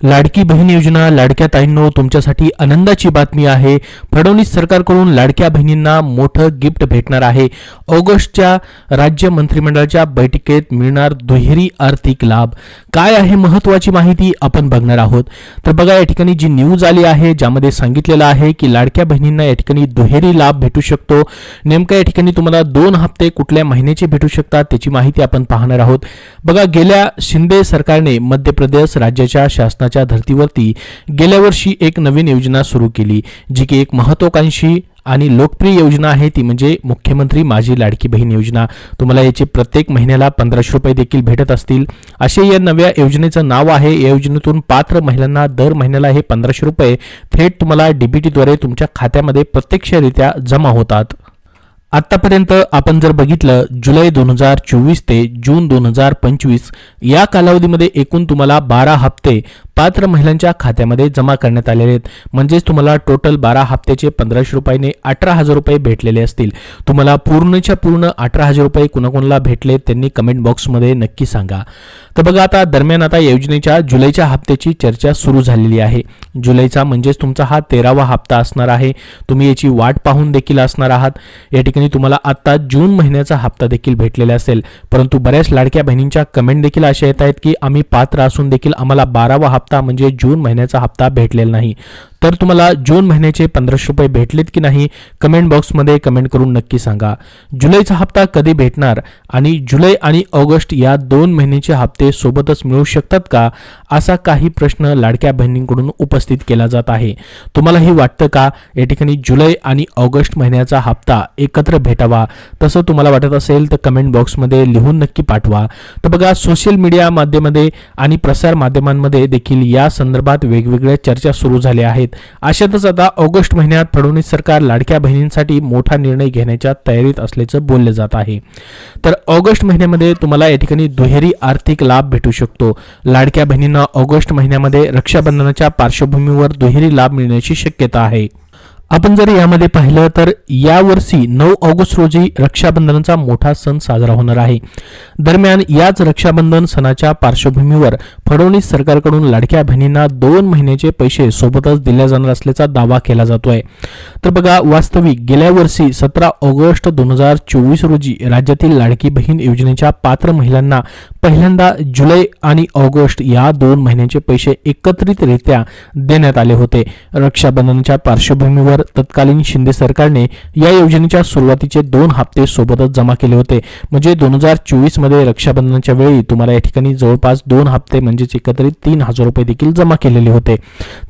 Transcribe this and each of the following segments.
लाडकी बहीण योजना लाडक्या ताईंनो तुमच्यासाठी आनंदाची बातमी आहे. फडणवीस सरकारकडून लाडक्या बहिणींना मोठं गिफ्ट भेटणार आहे. ऑगस्टच्या राज्य मंत्रिमंडळाच्या बैठकीत मिळणार दुहेरी आर्थिक लाभ. काय आहे महत्वाची माहिती आपण बघणार आहोत. तर बघा या ठिकाणी जी न्यूज आली आहे ज्यामध्ये सांगितलेलं आहे की लाडक्या बहिणींना या ठिकाणी दुहेरी लाभ भेटू शकतो. नेमका या ठिकाणी तुम्हाला दोन हप्ते कुठल्या महिन्याचे भेटू शकतात त्याची माहिती आपण पाहणार आहोत. बघा गेल्या शिंदे सरकारने मध्य प्रदेश राज्याच्या शासनाच्या धर्तीवरती गेल्या वर्षी एक नवीन योजना सुरू केली जी की एक महत्वाकांक्षी आणि लोकप्रिय योजना आहे. ती म्हणजे मुख्यमंत्री माझी लाडकी बहीण योजना. तुम्हाला याचे प्रत्येक महिन्याला पंधराशे रुपये देखील भेटत असतील. असे या नव्या योजनेचं नाव आहे. या योजनेतून पात्र महिलांना दर महिन्याला हे पंधराशे रुपये थेट तुम्हाला डीबीटीद्वारे तुमच्या खात्यामध्ये प्रत्यक्षरित्या जमा होतात. आतापर्यंत आपण जर बघितलं जुलै दोन हजार चोवीस ते जून दोन हजार पंचवीस या कालावधीमध्ये एकूण तुम्हाला बारा हप्ते पात्र महिलांच्या खात्यामध्ये जमा करण्यात आलेले आहेत. म्हणजेच तुम्हाला टोटल बारा हप्त्याचे पंधराशे रुपयाने अठरा हजार रुपये भेटलेले असतील. तुम्हाला पूर्णच्या पूर्ण अठरा हजार रुपये कुणाकोणाला भेटले त्यांनी कमेंट बॉक्समध्ये नक्की सांगा. तर बघा आता दरम्यान आता योजनेच्या जुलैच्या हप्त्याची चर्चा सुरू झालेली आहे. जुलैचा म्हणजेच तुमचा हा तेरावा हप्ता असणार आहे. तुम्ही याची वाट पाहून देखील असणार आहात. या ठिकाणी तुम्हाला आत्ता जून महिन्याचा हप्ता देखील भेटलेला असेल. परंतु बऱ्याच लाडक्या बहिणींच्या कमेंट देखील अशा येत आहेत की आम्ही पात्र असून देखील आम्हाला बारावा हप्ता म्हणजे जून महिन्याचा हप्ता भेटलेला नाही. तर तुम्हाला जून महिन्याचे पंधराशे रुपये भेटलेत की नाही कमेंट बॉक्समध्ये कमेंट करून नक्की सांगा. जुलैचा हप्ता कधी भेटणार आणि जुलै आणि ऑगस्ट या दोन महिन्याचे हप्ते सोबतच मिळू शकतात का असा काही प्रश्न लाडक्या बहिणींकडून उपस्थित केला जात आहे. तुम्हालाही वाटतं का या ठिकाणी जुलै आणि ऑगस्ट महिन्याचा हप्ता एकत्र भेटावा? तसं तुम्हाला वाटत असेल तर कमेंट बॉक्समध्ये लिहून नक्की पाठवा. तर बघा सोशल मीडिया माध्यमामध्ये आणि प्रसार माध्यमांमध्ये देखील या संदर्भात वेगवेगळ्या चर्चा सुरू झाल्या आहेत. अशातच आता ऑगस्ट महिन्यात फडणवीस सरकार लाडक्या बहिणींसाठी मोठा निर्णय घेण्याच्या तयारीत असल्याचं बोललं जात आहे. तर ऑगस्ट महिन्यामध्ये तुम्हाला या ठिकाणी दुहेरी आर्थिक लाभ भेटू शकतो. लाडक्या बहिणींना ऑगस्ट महिन्यामध्ये रक्षाबंधनाच्या पार्श्वभूमीवर दुहेरी लाभ मिळण्याची शक्यता आहे. आपण जर यामध्ये पाहिलं तर यावर्षी नऊ ऑगस्ट रोजी रक्षाबंधनाचा मोठा सण साजरा होणार आहे. दरम्यान याच रक्षाबंधन सणाच्या पार्श्वभूमीवर फडणवीस सरकारकडून लाडक्या बहिणींना दोन महिन्याचे पैसे सोबतच दिल्या जाणार असल्याचा दावा केला जातोय. तर बघा वास्तविक गेल्या वर्षी सतरा ऑगस्ट दोन हजार चोवीस रोजी राज्यातील लाडकी बहीण योजनेच्या पात्र महिलांना पहिल्यांदा जुलै आणि ऑगस्ट या दोन महिन्याचे पैसे एकत्रितरित्या देण्यात आले होते. रक्षाबंधनाच्या पार्श्वभूमीवर तत्कालीन शिंदे सरकारने या योजनेच्या सुरुवातीचे दोन हप्ते सोबतच जमा केले होते. म्हणजे दोन हजार चोवीसमध्ये रक्षाबंधनाच्या वेळी तुम्हाला या ठिकाणी जवळपास दोन हप्ते म्हणजेच एकत्रित तीन हजार रुपये देखील जमा केलेले होते.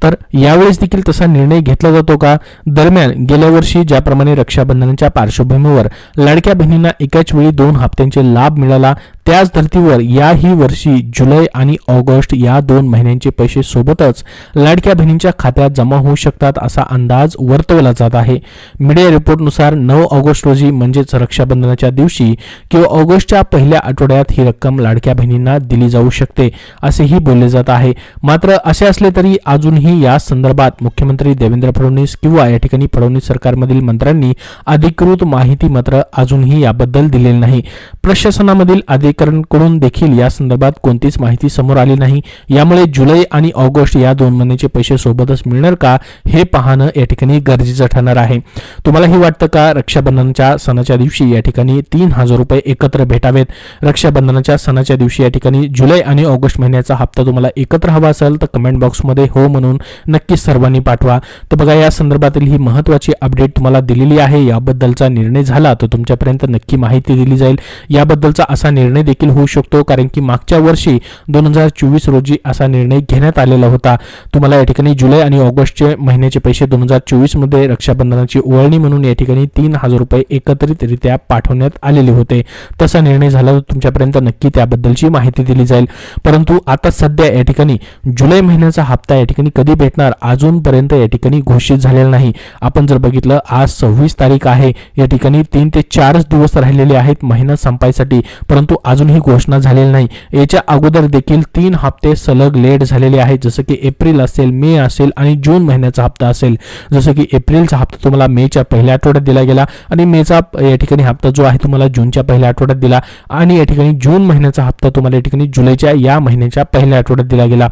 तर यावेळेस देखील तसा निर्णय घेतला जातो का? दरम्यान गेल्या वर्षी ज्याप्रमाणे रक्षाबंधनाच्या पार्श्वभूमीवर लाडक्या बहिणींना एकाच वेळी दोन हप्त्यांचे लाभ मिळाला त्याच धर्तीवर याही वर्षी जुलै आणि ऑगस्ट या दोन महिन्यांचे पैसे सोबतच लाडक्या बहिणींच्या खात्यात जमा होऊ शकतात असा अंदाज वर्तवला जात आहे. मीडिया रिपोर्टनुसार नऊ ऑगस्ट रोजी म्हणजेच रक्षाबंधनाच्या दिवशी किंवा ऑगस्टच्या पहिल्या आठवड्यात ही रक्कम लाडक्या बहिणींना दिली जाऊ शकते असेही बोलले जात आहे. मात्र असे असले तरी अजूनही या संदर्भात मुख्यमंत्री देवेंद्र फडणवीस किंवा या ठिकाणी फडणवीस सरकारमधील मंत्र्यांनी अधिकृत माहिती मात्र अजूनही याबद्दल दिलेली नाही. प्रशासनामधील अधिकाऱ्यांकडून देखील या संदर्भात कोणतीच माहिती समोर आली नाही. यामुळे जुलै आणि ऑगस्ट या दोन महिन्याचे पैसे सोबतच मिळणार का हे पाहणं या ठिकाणी गरजेचं ठरणार आहे. तुम्हालाही वाटतं का? रक्षाबंधनाच्या सणाच्या दिवशी या ठिकाणी तीन हजार रुपये एकत्र भेटावेत. रक्षाबंधनाच्या सणाच्या दिवशी या ठिकाणी जुलै आणि ऑगस्ट महिन्याचा हप्ता तुम्हाला एकत्र हवा असेल तर कमेंट बॉक्समध्ये हो म्हणून नक्कीच सर्वांनी पाठवा. तर बघा या संदर्भातील ही महत्त्वाची अपडेट तुम्हाला दिलेली आहे. याबद्दलचा निर्णय झाला तर तुमच्यापर्यंत नक्की माहिती दिली जाईल. याबद्दलचा असा निर्णय देखील होऊ शकतो कारण की मागच्या वर्षी दोन हजार चोवीस रोजी असा निर्णय घेण्यात आलेला होता. तुम्हाला या ठिकाणी जुलै आणि ऑगस्टचे महिन्याचे पैसे दोन हजार चोवीस ऑफिसमध्ये रक्षाबंधनाची ओळणी म्हणून या ठिकाणी तीन हजार रुपये एकत्रितरित्या पाठवण्यात आलेले होते. तसा निर्णय झाला तर तुमच्यापर्यंत नक्की त्याबद्दलची माहिती दिली जाईल. परंतु आता सध्या या ठिकाणी जुलै महिन्याचा हप्ता या ठिकाणी कधी भेटणार अजूनपर्यंत या ठिकाणी घोषित झालेला नाही. आपण जर बघितलं आज सव्वीस तारीख आहे. या ठिकाणी तीन ते चारच दिवस राहिलेले आहेत महिना संपायसाठी. परंतु अजूनही घोषणा झालेली नाही. याच्या अगोदर देखील तीन हप्ते सलग लेट झालेले आहेत. जसं की एप्रिल असेल मे असेल आणि जून महिन्याचा हप्ता असेल. जसं की एप्रिलचा हप्ता तुम्हाला मेच्या पहिल्या आठवड्यात दिला गेला आणि मेचा या ठिकाणी हप्ता जो आहे तुम्हाला जूनच्या पहिल्या आठवड्यात दिला आणि या ठिकाणी जून महिन्याचा हप्ता तुम्हाला या ठिकाणी जुलैच्या या महिन्याच्या पहिल्या आठवड्यात दिला गेला.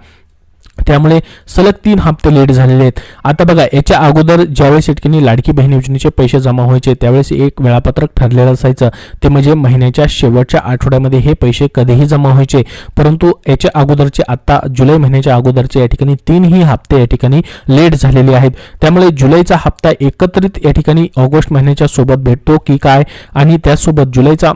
त्यामुळे सलग तीन हप्ते लेट झालेले आहेत. आता बघा याच्या अगोदर ज्यावेळेस या ठिकाणी लाडकी बहीण योजनेचे पैसे जमा व्हायचे त्यावेळेस एक वेळापत्रक ठरलेलं असायचं. ते म्हणजे महिन्याच्या शेवटच्या आठवड्यामध्ये हे पैसे कधीही जमा व्हायचे. परंतु याच्या अगोदरचे आता जुलै महिन्याच्या अगोदरचे या ठिकाणी तीनही हप्ते या ठिकाणी लेट झालेले आहेत. त्यामुळे जुलैचा हप्ता एकत्रित या ठिकाणी ऑगस्ट महिन्याच्या सोबत भेटतो की काय? आणि त्यासोबत जुलैचा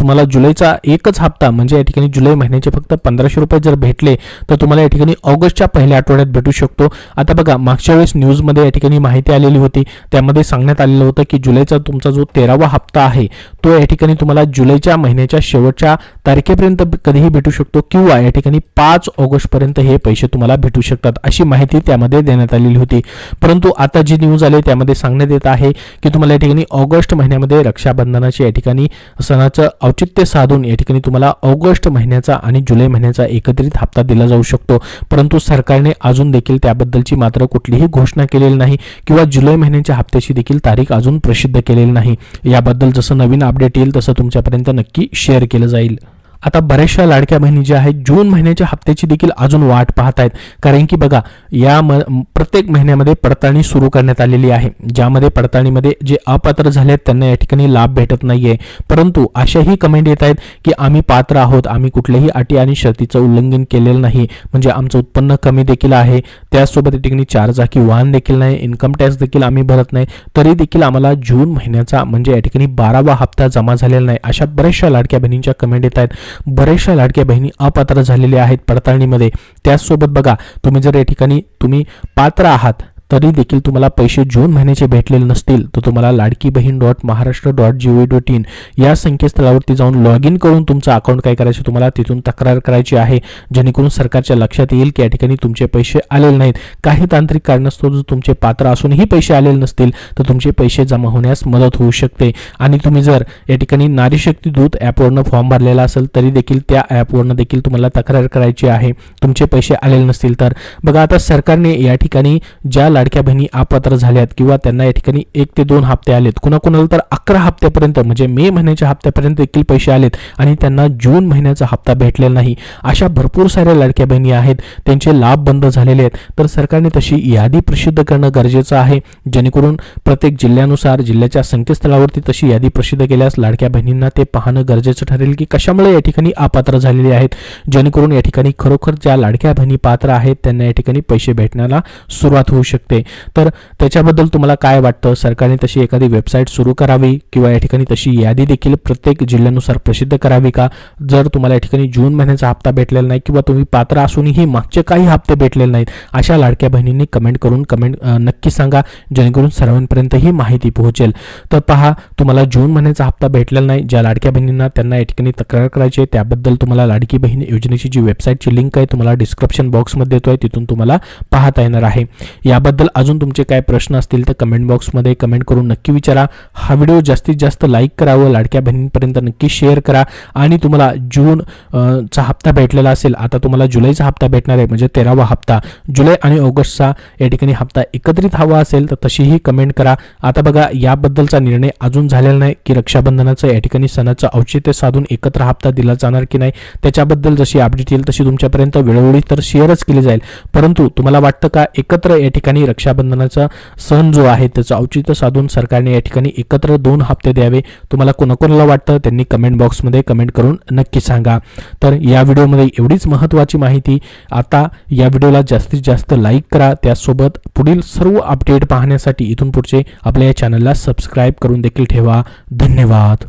तुम्हाला जुलैचा एकच हप्ता म्हणजे या ठिकाणी जुलै महिन्याचे फक्त पंधराशे रुपये जर भेटले तर तुम्हाला या ठिकाणी ऑगस्ट ऑगस्टच्या पहिल्या आठवड्यात भेटू शकतो. आता बघा मागच्या वेळेस न्यूजमध्ये या ठिकाणी माहिती आलेली होती. त्यामध्ये सांगण्यात आलेलं होतं की जुलैचा तुमचा जो तेरावा हप्ता आहे तो या ठिकाणी तुम्हाला जुलैच्या महिन्याच्या शेवटच्या तारखेपर्यंत कधीही भेटू शकतो किंवा या ठिकाणी पाच ऑगस्टपर्यंत हे पैसे तुम्हाला भेटू शकतात अशी माहिती त्यामध्ये देण्यात आलेली होती. परंतु आता जी न्यूज आली त्यामध्ये सांगण्यात येत आहे की तुम्हाला या ठिकाणी ऑगस्ट महिन्यामध्ये रक्षाबंधनाचे या ठिकाणी सणाचं औचित्य साधून या ठिकाणी तुम्हाला ऑगस्ट महिन्याचा आणि जुलै महिन्याचा एकत्रित हप्ता दिला जाऊ शकतो. परंतु सरकारने अजून देखील त्याबद्दलची मात्र कुठलीही घोषणा केलेली नाही किंवा जुलै महिन्याच्या हप्त्याची देखील तारीख अजून प्रसिद्ध केलेली नाही. याबद्दल जसं नवीन अपडेट येईल तसं तुमच्यापर्यंत नक्की शेअर केलं जाईल. आता बऱ्याचशा लाडक्या बहिणी ज्या आहेत जून महिन्याच्या हप्त्याची देखील अजून वाट पाहत आहेत कारण की बघा या म प्रत्येक महिन्यामध्ये पडताळणी सुरू करण्यात आलेली आहे. ज्यामध्ये पडताळणीमध्ये जे अपात्र झाले आहेत त्यांना या ठिकाणी लाभ भेटत नाहीये. परंतु अशाही कमेंट येत आहेत की आम्ही पात्र आहोत आम्ही कुठल्याही अटी आणि शर्तीचं उल्लंघन केलेलं नाही. म्हणजे आमचं उत्पन्न कमी देखील आहे. त्याचसोबत या ठिकाणी चार चाकी वाहन देखील नाही इन्कम टॅक्स देखील आम्ही भरत नाही. तरी देखील आम्हाला जून महिन्याचा म्हणजे या ठिकाणी बारावा हप्ता जमा झालेला नाही. अशा बऱ्याचशा लाडक्या बहिणींच्या कमेंट येत आहेत. बऱ्याचशा लाडक्या बहिणी अपात्र झालेल्या आहेत पडताळणीमध्ये. त्याचसोबत बघा तुम्ही जर या ठिकाणी तुम्ही पात्र आहात तरी देखील तुम्हाला पैसे जून महिन्याचे भेटलेले नसतील तर तुम्हाला Ladki Bahin dot Maharashtra dot G O dot in या संकेतस्थळावरती जाऊन लॉग इन करून तुमचं अकाउंट काय करायचं तुम्हाला तिथून तक्रार करायची आहे जेणेकरून सरकारच्या लक्षात येईल की या ठिकाणी तुमचे पैसे आलेले नाहीत. काही तांत्रिक कारणास्तव जर तुमचे पात्र असूनही पैसे आलेले नसतील तर तुमचे पैसे जमा होण्यास मदत होऊ शकते. आणि तुम्ही जर या ठिकाणी नारी शक्ती दूत ॲपवरनं फॉर्म भरलेला असेल तरी देखील त्या ॲपवरनं देखील तुम्हाला तक्रार करायची आहे. तुमचे पैसे आलेले नसतील तर. बघा आता सरकारने या ठिकाणी ज्या लाडक्या बहिणी अपात्र झाल्यात किंवा त्यांना या ठिकाणी एक ते दोन हप्ते आलेत. कुणाकुणाला तर अकरा हप्त्यापर्यंत म्हणजे मे महिन्याच्या हप्त्यापर्यंत देखील पैसे आलेत आणि त्यांना जून महिन्याचा हप्ता भेटलेला नाही. अशा भरपूर साऱ्या लाडक्या बहिणी आहेत त्यांचे लाभ बंद झालेले आहेत. तर सरकारने तशी यादी प्रसिद्ध करणं गरजेचं आहे जेणेकरून प्रत्येक जिल्ह्यानुसार जिल्ह्याच्या संकेतस्थळावरती तशी यादी प्रसिद्ध केल्यास लाडक्या बहिणींना ते पाहणं गरजेचं ठरेल की कशामुळे या ठिकाणी अपात्र झालेले आहेत. जेणेकरून या ठिकाणी खरोखर ज्या लाडक्या बहिणी पात्र आहेत त्यांना या ठिकाणी पैसे भेटण्याला सुरुवात होऊ शकते. तर त्याच्याबद्दल तुम्हाला काय वाटतं? सरकारने तशी एखादी वेबसाईट सुरू करावी किंवा या ठिकाणी तशी यादी देखील प्रत्येक जिल्ह्यानुसार प्रसिद्ध करावी का? जर तुम्हाला या ठिकाणी जून महिन्याचा हप्ता भेटलेला नाही किंवा तुम्ही पात्र असूनही मागचे काही हप्ते भेटलेले नाहीत अशा लाडक्या बहिणींनी कमेंट करून कमेंट नक्की सांगा. जेणेकरून सर्वांपर्यंत ही माहिती पोहोचेल. तर पहा तुम्हाला जून महिन्याचा हप्ता भेटलेला नाही. ज्या लाडक्या बहिणींना त्यांना या ठिकाणी तक्रार करायची आहे त्याबद्दल तुम्हाला लाडकी बहीण योजनेची जी वेबसाईटची लिंक आहे तुम्हाला डिस्क्रिप्शन बॉक्समध्ये देतोय तिथून तुम्हाला पाहता येणार आहे. याबद्दल अजून तुमचे काय प्रश्न असतील तर कमेंट बॉक्समध्ये कमेंट करून नक्की विचारा. हा व्हिडिओ जास्तीत जास्त लाईक करावं लाडक्या बहिणींपर्यंत नक्की शेअर करा. आणि तुम्हाला जून चा हप्ता भेटलेला असेल आता तुम्हाला जुलैचा हप्ता भेटणार आहे म्हणजे तेरावा हप्ता. जुलै आणि ऑगस्टचा या ठिकाणी हप्ता एकत्रित हवा असेल तर तशीही कमेंट करा. आता बघा याबद्दलचा निर्णय अजून झालेला नाही की रक्षाबंधनाचं या ठिकाणी सणाचं औचित्य साधून एकत्र हप्ता दिला जाणार की नाही त्याच्याबद्दल जशी अपडेट येईल तशी तुमच्यापर्यंत वेळोवेळी तर शेअरच केली जाईल. परंतु तुम्हाला वाटतं का एकत्र या ठिकाणी रक्षाबंधनाचा सण जो आहे त्याचं औचित्य साधून सरकारने या ठिकाणी एकत्र दोन हप्ते द्यावे. तुम्हाला कोणाकोणाला वाटतं त्यांनी कमेंट बॉक्समध्ये कमेंट करून नक्की सांगा. तर या व्हिडिओमध्ये एवढीच महत्त्वाची माहिती आता या व्हिडिओला जास्तीत जास्त लाईक करा. त्यासोबत पुढील सर्व अपडेट पाहण्यासाठी इथून पुढचे आपल्या या चॅनलला सबस्क्राईब करून देखील ठेवा. धन्यवाद.